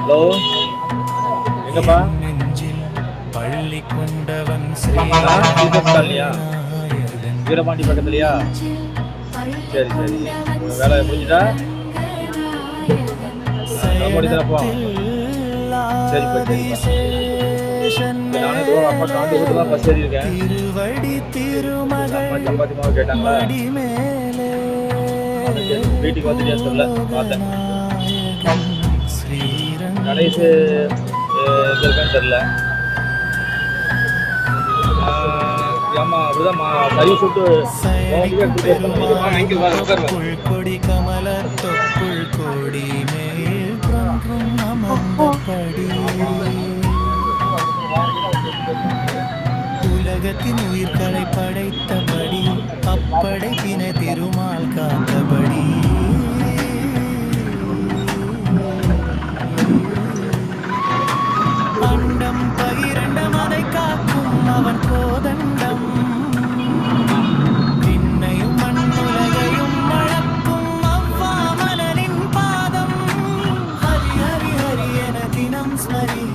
Hello. எங்கப்பா? பள்ளி கொண்டவன் வீரபாண்டி பக்கத்துலயா? சரி சரி. வேலை முடிஞ்சுட்டா முடிஞ்சா போ சரி புருஷன் திருவடி திருமகள் மடி மேலே வீட்டுக்கு வந்துட்டு சொல்ல பார்த்தேன். கடைசி தெரியல. கொடி மேலே. உலகின் உயிர்களை படைத்தபடி அப்படைப்பினை திருமால் காத்தபடி. அண்டம் பகிரண்டம் அதை காக்கும் அவன் கோதண்டம். ஸ்மரி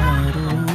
I don't know.